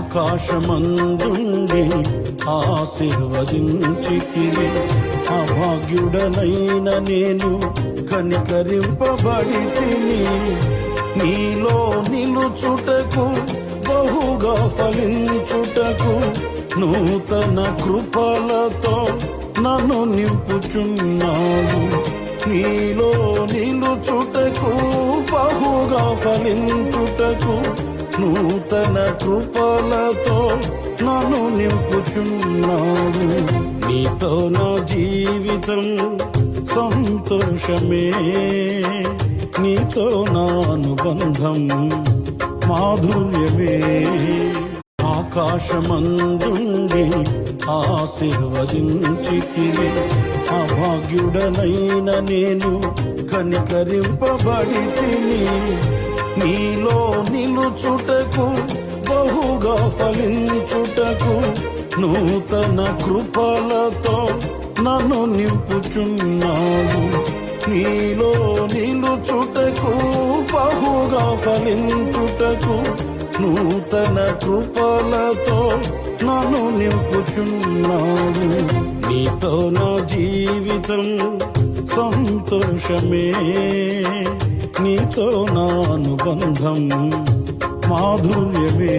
ఆకాశమందుండి ఆశీర్వదించితివి అభాగ్యుడనైన నేను కనికరింపబడి తిని నీలో నిలుచుటకు బహుగా ఫలించుటకు నూతన కృపలతో నన్ను నింపుచున్నావు. నీలో నిలుచుటకు బహుగా ఫలించుటకు నూతన కృపలతో నన్ను నింపుచున్నావు. నీతో నా జీవితం సంతోషమే. నీతో నా అనుబంధం మాధుర్యమే. ఆకాశమందుండి ఆశీర్వదించితివి. అభాగ్యుడనైన నేను కనికరింపబడి తిని నీలో నిలుచుటకు బహుగా ఫలించుటకు నూతన కృపలతో నన్ను నింపుచున్నావు. నీలో నిలుచుటకు బహుగా ఫలించుటకు నూతన కృపలతో నన్ను నింపుచున్నావు. నీతో నా జీవితం సంతోషమే నీతో నా అనుబంధం మాధుర్యమే